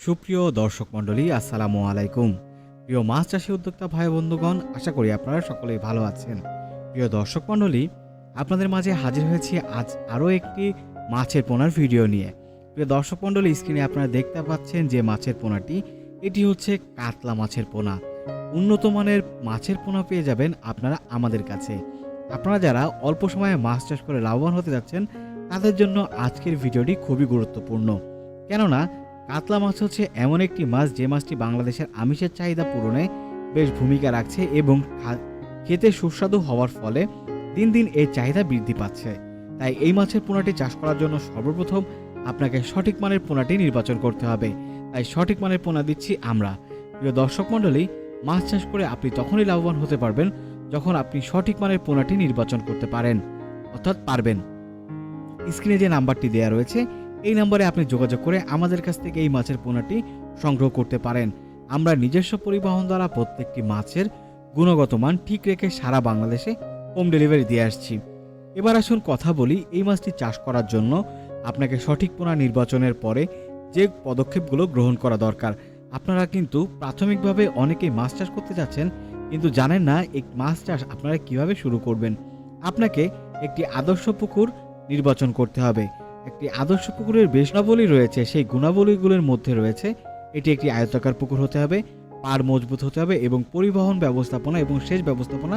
সুপ্রিয় দর্শক মণ্ডলী, আসসালামু আলাইকুম। প্রিয় মাছ চাষী উদ্যোক্তা ভাই বন্ধুগণ, আশা করি আপনারা সকলেই ভালো আছেন। প্রিয় দর্শক মণ্ডলী, আপনাদের মাঝে হাজির হয়েছি আজ আরও একটি মাছের পোনার ভিডিও নিয়ে। প্রিয় দর্শক মণ্ডলী, স্ক্রিনে আপনারা দেখতে পাচ্ছেন যে মাছের পোনাটি, এটি হচ্ছে কাতলা মাছের পোনা। উন্নত মানের মাছের পোনা পেয়ে যাবেন আপনারা আমাদের কাছে। আপনারা যারা অল্প সময়ে মাছ চাষ করে লাভবান হতে যাচ্ছেন, তাদের জন্য আজকের ভিডিওটি খুবই গুরুত্বপূর্ণ। কেননা কাতলা মাছ হচ্ছে এমন একটি মাছ যে মাছটি বাংলাদেশের আমিষের চাহিদা পূরণে বেশ ভূমিকা রাখছে এবং খেতে সুস্বাদু হওয়ার ফলে দিন দিন এর চাহিদা বৃদ্ধি পাচ্ছে। তাই এই মাছের পোনাটি চাষ করার জন্য সর্বপ্রথম আপনাকে সঠিক মানের পোনাটি নির্বাচন করতে হবে। তাই সঠিক মানের পোনা দিচ্ছি আমরা। প্রিয় দর্শক মণ্ডলী, মাছ চাষ করে আপনি তখনই লাভবান হতে পারবেন যখন আপনি সঠিক মানের পোনাটি নির্বাচন করতে পারেন, অর্থাৎ পারবেন। স্ক্রিনে যে নাম্বারটি দেওয়া রয়েছে এই নম্বরে আপনি যোগাযোগ করে আমাদের কাছ থেকে এই মাছের পোনাটি সংগ্রহ করতে পারেন। আমরা নিজস্ব পরিবহন দ্বারা প্রত্যেকটি মাছের গুণগত মান ঠিক রেখে সারা বাংলাদেশে হোম ডেলিভারি দিয়ে আসছি। এবার আসুন কথা বলি এই মাছটি চাষ করার জন্য আপনাকে সঠিক পোনা নির্বাচনের পরে যে পদক্ষেপগুলো গ্রহণ করা দরকার। আপনারা কিন্তু প্রাথমিকভাবে অনেকেই মাছ চাষ করতে যাচ্ছেন, কিন্তু জানেন না এই মাছ চাষ আপনারা কীভাবে শুরু করবেন। আপনাকে একটি আদর্শ পুকুর নির্বাচন করতে হবে। একটি আদর্শ পুকুরের বেশ গুণাবলী রয়েছে, সেই গুণাবলীগুলোর মধ্যে রয়েছে। এটি একটি আয়তাকার পুকুর হতে হবে, পার মজবুত হতে হবে এবং পরিবহন ব্যবস্থাপনা এবং সেচ ব্যবস্থাপনা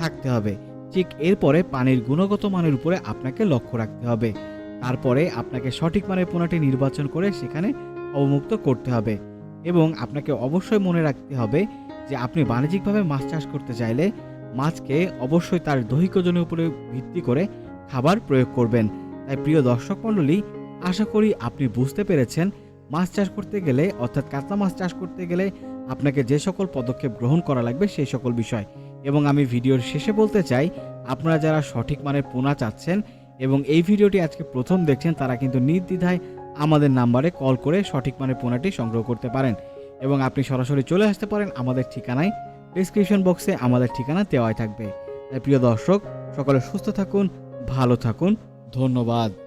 থাকতে হবে। ঠিক এরপরে পানির গুণগত মানের উপরে আপনাকে লক্ষ্য রাখতে হবে। তারপরে আপনাকে সঠিক মানের পোনাটি নির্বাচন করে সেখানে অবমুক্ত করতে হবে এবং আপনাকে অবশ্যই মনে রাখতে হবে যে আপনি বাণিজ্যিকভাবে মাছ চাষ করতে চাইলে মাছকে অবশ্যই তার দৈহিক ওজনের উপরে ভিত্তি করে খাবার প্রয়োগ করবেন। তাই প্রিয় দর্শক মণ্ডলী, আশা করি আপনি বুঝতে পেরেছেন, মাছ চাষ করতে গেলে, অর্থাৎ কাতলা মাছ চাষ করতে গেলে আপনাকে যে সকল পদক্ষেপ গ্রহণ করা লাগবে সেই সকল বিষয়। এবং আমি ভিডিওর শেষে বলতে চাই, আপনারা যারা সঠিক মানের পোনা চাচ্ছেন এবং এই ভিডিওটি আজকে প্রথম দেখছেন, তারা কিন্তু নির্দ্বিধায় আমাদের নাম্বারে কল করে সঠিক মানের পোনাটি সংগ্রহ করতে পারেন। এবং আপনি সরাসরি চলে আসতে পারেন আমাদের ঠিকানায়। ডিসক্রিপশন বক্সে আমাদের ঠিকানা দেওয়াই থাকবে। তাই প্রিয় দর্শক, সকলে সুস্থ থাকুন, ভালো থাকুন ধন্যবাদ।